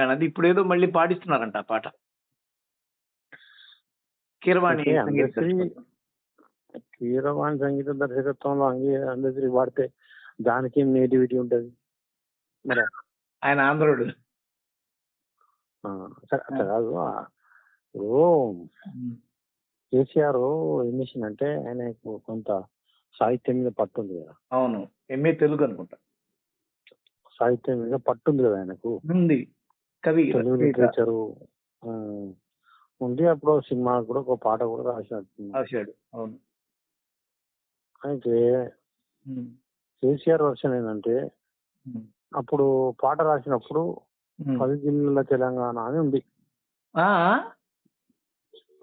అది ఇప్పుడు ఏదో మళ్ళీ పాడిస్తున్నారంట ఆ పాట. కీరవాణి. కీరవాణి సంగీత దర్శకత్వంలో అంగీ వాడితే దానికి నేటివిటీ ఉంటది. మరి? ఆయన ఆంధ్రుడు. సరే కాదు. ఇప్పుడు. కేసీఆర్ ఏం చేసిందంటే ఆయనకు కొంత సాహిత్యం మీద పట్టుంది కదా. అవును. ఎంఏ తెలుగు అనుకుంటా. సాహిత్యం మీద పట్టుంది కదా ఆయనకు. ఉంది. కవి లిటరేచరు ఉంది అప్పుడు సినిమా కూడా ఒక పాట కూడా రాసినట్టు రాశాడు. అవును. అయితే. కేసీఆర్ వర్షన్ ఏంటంటే. అప్పుడు పాట రాసినప్పుడు. పది జిల్లాల తెలంగాణ అని ఉంది.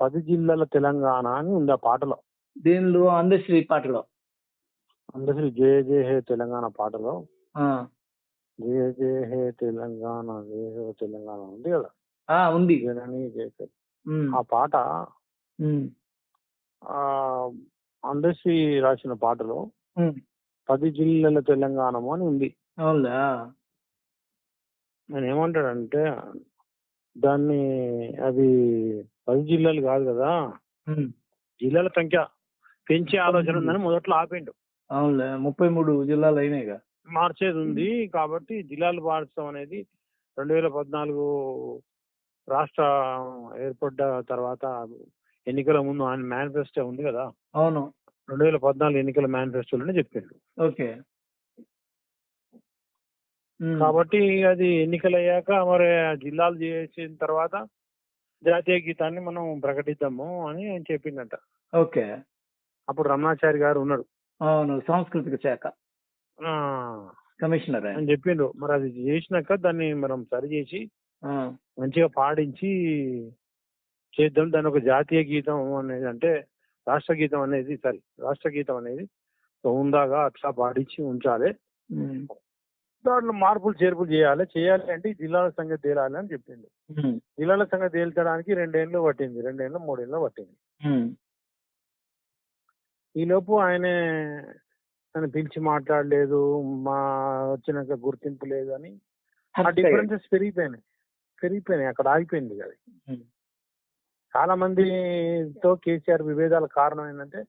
పది జిల్లాల తెలంగాణ అని ఉంది ఆ పాటలో. దీనిలో? అందశ్రీ పాటలో. అందరి జయ జయ హే తెలంగాణ పాటలో. జయ జయ హే తెలంగాణ జయ హే తెలంగాణ ఉంది కదా? ఆ, ఉంది. జనని జయ. ఆ పాట అందశ్రీ రాసిన పాటలో. పది జిల్లాల తెలంగాణ అని ఉంది. నేను ఏమంటాడంటే దాన్ని అది పది జిల్లాలు కాదు కదా. జిల్లాల సంఖ్య పెంచే ఆలోచన ఉందని మొదట్లో ఆపిండు. అవునులే ముప్పై మూడు జిల్లాలు అయినాయిగా. మార్చేది ఉంది కాబట్టి జిల్లాలు మార్చడం అనేది రెండు వేల పద్నాలుగు రాష్ట్ర ఏర్పడ్డ తర్వాత ఎన్నికల ముందు ఆయన మేనిఫెస్టో ఉంది కదా? అవును. రెండు వేల పద్నాలుగు ఎన్నికల మేనిఫెస్టోలోనే చెప్పిండు. ఓకే. కాబట్టి అది ఎన్నికలు అయ్యాక మరి జిల్లాలు చేసిన తర్వాత జాతీయ గీతాన్ని మనం ప్రకటిద్దాము అని ఆయన చెప్పిండట. ఓకే. అప్పుడు రమణాచారి గారు ఉన్నాడు. అవును. సాంస్కృతిక శాఖ. కమిషనర్. అని చెప్పిండు. మరి అది చేసినాక దాన్ని మనం సరి చేసి మంచిగా పాడించి చేద్దాం. దాని ఒక జాతీయ గీతం అనేది అంటే రాష్ట్ర గీతం అనేది సారీ రాష్ట్ర గీతం అనేది ఉందాగా అట్లా పాడించి ఉంచాలి. దాంట్లో మార్పులు చేర్పులు చేయాలి. చేయాలి అంటే జిల్లాల సంగతి తేలాలి అని చెప్పిండు. జిల్లాల సంగతి తేల్చడానికి రెండేళ్ళు పట్టింది. రెండేళ్ళు మూడేళ్ళు పట్టింది. ఉమ్. ఈ లోపు ఆయనే నన్ను పిలిచి మాట్లాడలేదు మా వచ్చినాక గుర్తింపు లేదు అని ఆ డిఫరెన్సెస్ పెరిగిపోయినాయి. పెరిగిపోయినాయి. అక్కడ ఆగిపోయింది కదా ఉమ్. చాలా మందితో కేసీఆర్ విభేదాల కారణం ఏంటంటే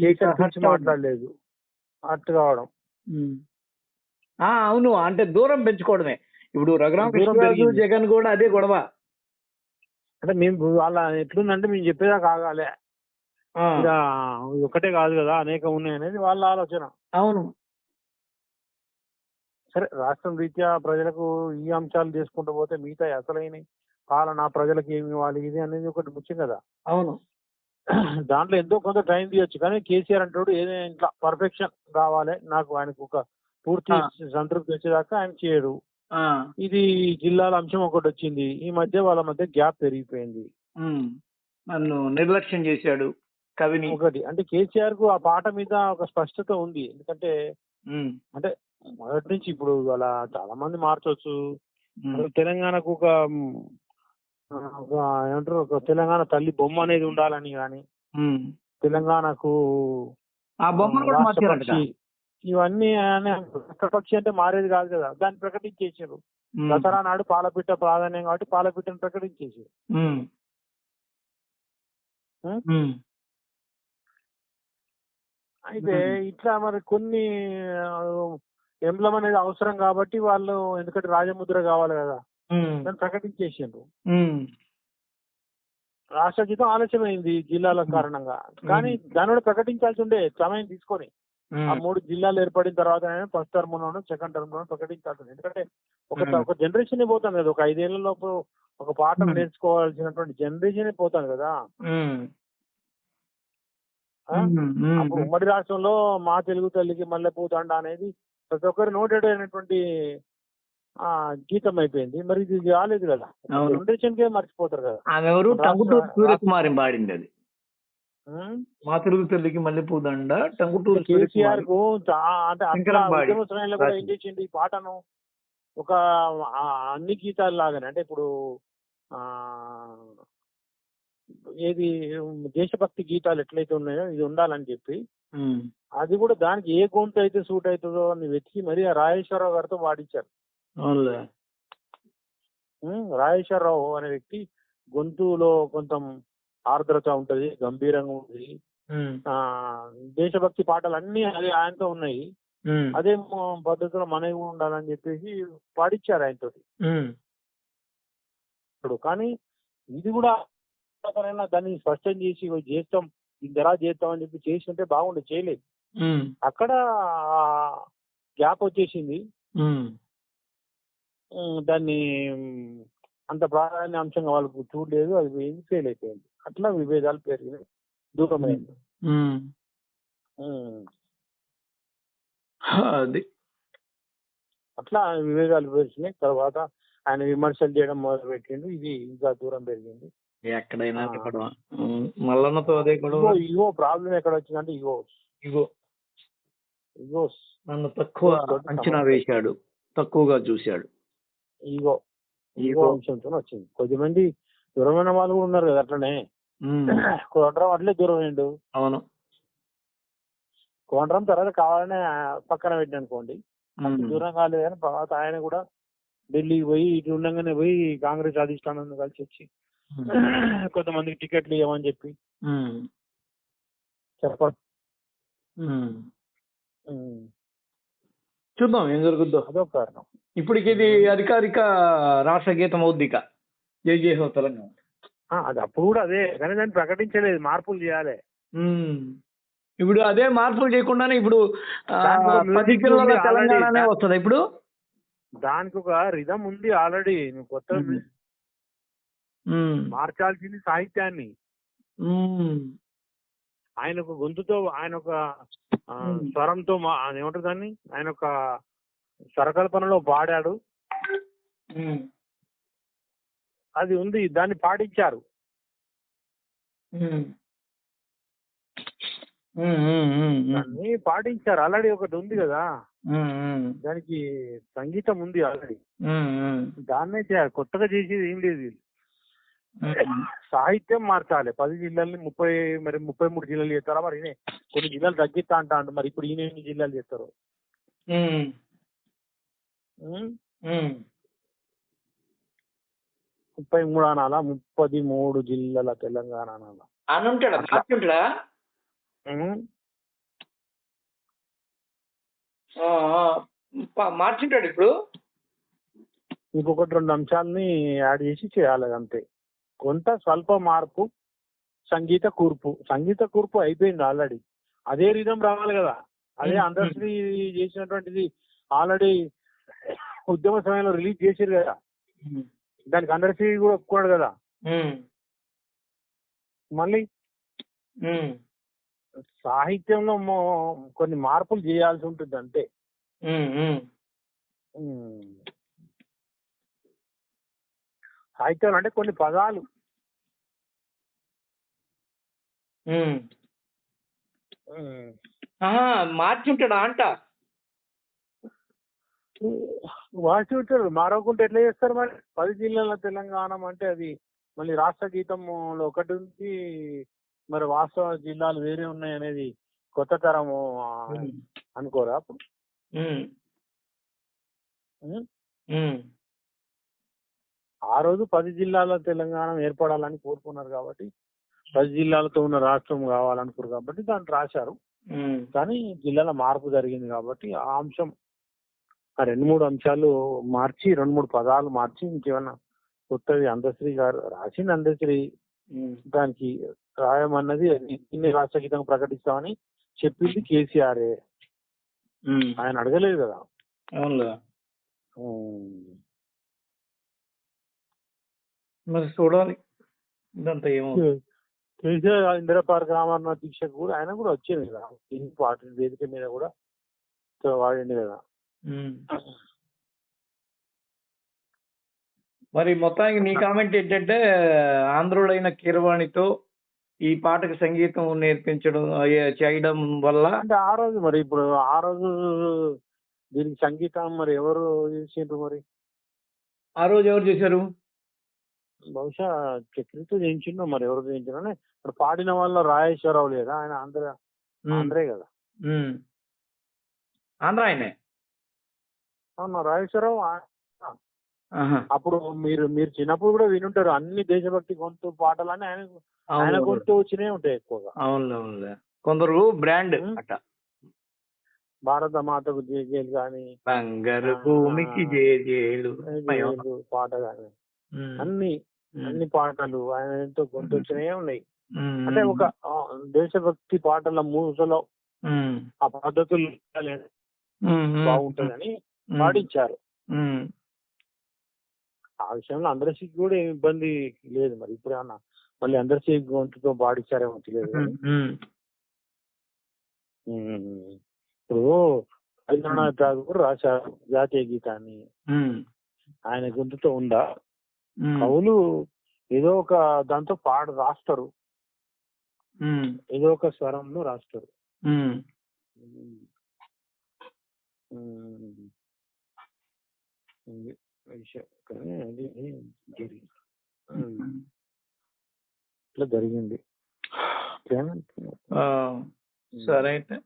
కేసీఆర్ పిలిచి మాట్లాడలేదు. అట్టు కావడం. అవును. అంటే దూరం పెంచుకోవడమే. ఇప్పుడు పెరిగింది. జగన్ కూడా అదే గొడవ. అంటే మేము వాళ్ళ ఎట్లుందంటే మేము చెప్పేదాకా ఆగాలి. ఒకటే కాదు కదా అనేకం ఉన్నాయి అనేది వాళ్ళ ఆలోచన. అవును. సరే రాష్ట్రం రీత్యా ప్రజలకు ఈ అంశాలు చేసుకుంటూ పోతే మిగతా అసలైన పాలన ప్రజలకు ఏమి ఇవ్వాలి? ఇది అనేది ఒకటి ముఖ్యం కదా. అవును. దాంట్లో ఎంతో కొంత టైం తీయొచ్చు కానీ కేసీఆర్ అంటాడు ఏదైనా ఇంట్లో పర్ఫెక్షన్ కావాలి నాకు ఆయనకు ఒక పూర్తి. సంతృప్తి వచ్చేదాకా ఆయన చేయడు. ఇది జిల్లాల అంశం ఒకటి వచ్చింది. ఈ మధ్య వాళ్ళ మధ్య గ్యాప్ పెరిగిపోయింది. నన్ను నిర్లక్ష్యం చేశాడు. కవిని. ఒకటి. అంటే కేసీఆర్కు ఆ పాట మీద ఒక స్పష్టత ఉంది. ఎందుకంటే. అంటే మొదటి నుంచి ఇప్పుడు అలా చాలా మంది మార్చవచ్చు తెలంగాణకు ఒక ఏమంటారు ఒక తెలంగాణ తల్లి బొమ్మ అనేది ఉండాలని కానీ. తెలంగాణకు ఆ బొమ్మను ఇవన్నీ రాష్ట్రపక్షి అంటే మారేది కాదు కదా. దాన్ని ప్రకటించేసారు. దసరా నాడు పాలపిట్ట ప్రాధాన్యం కాబట్టి పాలపిట్టను ప్రకటించేసారు. అయితే. ఇట్లా మరి కొన్ని ఎంబ్లం అనేది అవసరం కాబట్టి వాళ్ళు ఎందుకంటే రాజముద్ర కావాలి కదా. దాన్ని ప్రకటించేసిండ్రు. రాష్ట్ర గీతం ఆలస్యమైంది జిల్లాల. కారణంగా కానీ దాని కూడా ప్రకటించాల్సి ఉండే సమయం తీసుకొని ఆ. మూడు జిల్లాలు ఏర్పడిన తర్వాత ఫస్ట్ టర్మ్ లోను సెకండ్ టర్మ్ లోను ప్రకటించాల్సి ఉంది ఎందుకంటే ఒక. ఒక జనరేషన్ పోతాం కదా ఒక ఐదేళ్ళ లోపు ఒక పాఠం. నేర్చుకోవాల్సినటువంటి జనరేషన్ పోతాం కదా. అప్పుడు ఉమ్మడి రాష్ట్రంలో మా తెలుగు తల్లికి మల్లెపూ దండ అనేది ప్రతి ఒక్కరు నోటెడ్ అయినటువంటి ఆ గీతం అయిపోయింది. మరి ఇది రాలేదు కదా. జనరేషన్ కే మర్చిపోతారు కదా. ఆమె ఎవరు టంగుటూరు సూర్యకుమారి పాడింది అది? మా తెలుగు తల్లికి మల్లెపూదండ టంగుటూరు కేసీఆర్కు అంటే అట్లా శంకరంబాడి ఉద్యమ సమయంలో కూడా ఏం. చేసిండు ఈ పాటను? ఒక అన్ని గీతాలు లాగానే అంటే ఇప్పుడు ఆ ఏది దేశభక్తి గీతాలు ఎట్లయితే ఉన్నాయో ఇది ఉండాలని చెప్పి. అది కూడా దానికి ఏ గొంతు అయితే సూట్ అవుతుందో అని వెతికి మరి ఆ రాజేశ్వరరావు గారితో వాడించారు రాజేశ్వరరావు అనే వ్యక్తి గొంతులో కొంత ఆర్ద్రత ఉంటది గంభీరంగా ఉంటుంది. దేశభక్తి పాటలు అన్ని అది ఆయనతో ఉన్నాయి. అదే పద్ధతిలో మనవి ఉండాలని చెప్పేసి పాడిచ్చారు ఆయనతోటి. ఇప్పుడు కానీ ఇది కూడా ఎవరైనా దాన్ని స్పష్టం చేసి "ఇగో చేస్తాం ఇది ఎలా చేస్తాం అని చెప్పి చేసి ఉంటే బాగుండు చేయలేదు. అక్కడ గ్యాప్ వచ్చేసింది. దాన్ని అంత ప్రాధాన్య అంశంగా వాళ్ళకు చూడలేదు అది పోయింది ఫెయిల్ అయిపోయింది. అట్లా విభేదాలు పెరిగినాయి. దూరమైంది. అది. అట్లా విభేదాలు పెరిగినాయి. తర్వాత ఆయన విమర్శలు చేయడం మొదలు పెట్టిండు ఇది ఇంకా దూరం పెరిగింది. ఎక్కడైనా. గొడవ ఉమ్, మల్లన్నతో అదే గొడవ. ఇగో ఇగో ప్రాబ్లం ఎక్కడ వచ్చిందంటే ఇగో ఇగో. ఇగోస్ నన్ను తక్కువ తోటి అంచనా సమస్య. వేశాడు. తక్కువగా చూశాడు. Ego ego ego. అంశంతో వచ్చింది. కొద్దిమంది దూరమైన వాళ్ళు కూడా ఉన్నారు కదా అట్లనే. ఉమ్, కోనరం అట్లే దూరం అయిండు. అవును. కోనరం తర్వాత కావాలనే పక్కన పెట్టి అనుకోండి. ఉమ్, దూరం కాలేదు కానీ తర్వాత ఆయన కూడా ఢిల్లీకి పోయి ఇటు ఉండగానే పోయి కాంగ్రెస్ అధిష్టానం కలిసి వచ్చి కొంతమందికి టికెట్లు ఇవ్వమని చెప్పి. ఉమ్, చూద్దాం ఏం జరుగుద్దో. అదొక కారణం. ఇప్పటికి ఇది అధికారిక రాష్ట్ర గీతం అవుద్దిక జై జై హో తెలంగాణ. అది అప్పుడు కూడా అదే. కానీ దాన్ని ప్రకటించలేదు. మార్పులు చేయాలి. ఇప్పుడు అదే మార్పులు చేయకుండానే ఇప్పుడు పది. తెలంగాణనే వస్తుంది ఇప్పుడు? దానికి ఒక రిధం ఉంది ఆల్రెడీ. నువ్వు కొత్త. మార్చాల్సింది సాహిత్యాన్ని. ఆయన ఒక గొంతుతో ఆయన ఒక. స్వరంతో ఏమంటారు దాన్ని ఆయన ఒక స్వరకల్పనలో పాడాడు. అది ఉంది దాన్ని ఉమ్. దాన్ని పాటించారు ఆల్రెడీ ఒకటి ఉంది కదా. దానికి సంగీతం ఉంది ఆల్రెడీ. దాన్నే చేయాలి కొత్తగా చేసేది ఏం లేదు. సాహిత్యం మార్చాలి. పది జిల్లాల్ని ముప్పై మరి ముప్పై మూడు జిల్లాలు చేస్తారా? మరి ఈయన కొన్ని జిల్లాలు తగ్గిస్తా అంటా అంట మరి ఇప్పుడు ఈయన ఎన్ని జిల్లాలు చేస్తారు. ముప్పై మూడు అనాలా? ముప్పది మూడు జిల్లాల తెలంగాణ అనాలా? అని ఉంటాడా? మార్చుంటాడు ఇప్పుడు? ఇంకొకటి రెండు అంశాలని యాడ్ చేసి చేయాలి అంతే. కొంత స్వల్ప మార్పు సంగీత కూర్పు సంగీత కూర్పు అయిపోయింది ఆల్రెడీ అదే రిధం రావాలి కదా అదే మ్మ్. అందశ్రీ చేసినటువంటిది ఆల్రెడీ ఉద్యమ సమయంలో రిలీజ్ చేసారు కదా. దానికి అందశ్రీ కూడా ఒప్పుకున్నాడు కదా. మళ్ళీ. సాహిత్యంలో కొన్ని మార్పులు చేయాల్సి ఉంటుంది అంతే. సాహిత్యం అంటే కొన్ని పదాలు ఉమ్. ఉమ్. ఆహా, మార్చుంటాడా అంట వాసి ఉంటారు మారవకుంటే ఎట్లా చేస్తారు మరి పది జిల్లాల తెలంగాణ అంటే అది మళ్ళీ రాష్ట్ర గీతంలో ఒకటి ఉంది మరి వాస్తవ జిల్లాలు వేరే ఉన్నాయి అనేది కొత్త తరము ఆ, ఉమ్. అనుకోరా అప్పుడు ఉమ్. ఉం? ఉమ్. ఆ రోజు పది జిల్లాల తెలంగాణ ఏర్పడాలని కోరుకున్నారు కాబట్టి పది జిల్లాలతో ఉన్న రాష్ట్రం కావాలనుకున్నారు కాబట్టి దాన్ని రాశారు. కానీ జిల్లాల మార్పు జరిగింది కాబట్టి ఆ అంశం ఆ రెండు మూడు అంశాలు మార్చి రెండు మూడు పదాలు మార్చి ఇంకేమన్నా కొత్తది అందశ్రీ గారు రాసింది అందశ్రీ. దానికి రాయమన్నది ఇన్ని రాష్ట్ర గీతం ప్రకటిస్తామని చెప్పింది కేసీఆర్. ఆయన అడగలేదు కదా అవునులే మరి చూడాలి. ఇదంతా ఏమో కేసీఆర్ ఇందిరా పార్క్ రామన్నాథ్ దీక్షకు కూడా ఆయన కూడా వచ్చేది కదా. పార్టీ వేదిక మీద కూడా వాడింది కదా. మరి మొత్తానికి నీ కామెంట్ ఏంటంటే ఆంధ్రుడైన కీరవాణితో ఈ పాటకు సంగీతం నేర్పించడం చేయడం వల్ల అంటే ఆ రోజు మరి ఇప్పుడు ఆ రోజు దీనికి సంగీతం మరి ఎవరు చేసిండ్రు మరి? ఆ రోజు ఎవరు చేశారు? బహుశా చక్రితో చేయించిండో మరి ఎవరు చేయించారు అని ఇప్పుడు పాడిన వాళ్ళ రాజేశ్వరరావు లేదా ఆయన ఆంధ్ర. ఆంధ్రే కదా. ఆంధ్ర ఆయనే అవును రాజేశ్వరరావు. అప్పుడు మీరు మీరు చిన్నప్పుడు కూడా వినుంటారు అన్ని దేశభక్తి గొంతు పాటలని ఆయన ఆయన అవును గొంతు వచ్చినే ఉంటాయి ఎక్కువగా అవునులే కొందరు బ్రాండ్ ఉమ్. అట భారత మాతకు జేజేలు కానీ బంగారు భూమికి జేజేలు పాట కానీ. అన్ని. అన్ని పాటలు ఆయన ఎంతో గొంతు వచ్చినే ఉన్నాయి. అంటే ఒక దేశభక్తి పాటల మూసలో. ఆ పద్ధతులు. బాగుంటుందని. పాటించారు. ఆ విషయంలో అందరికీ కూడా ఏమి ఇబ్బంది లేదు మరి ఇప్పుడు ఏమన్నా మళ్ళీ అందరికీ గొంతుతో పాడించారేమో తెలియదు. ఇప్పుడు రవీంద్రనాథ్ ఠాగూర్ రాశారు జాతీయ గీతాన్ని. ఆయన గొంతుతో ఉందా. కవులు ఏదో ఒక దాంతో పాట రాస్తారు. ఏదో ఒక స్వరంలో రాస్తారు. కానీ అది జరిగింది. ఇట్లా జరిగింది. ఆ, సరే అయితే.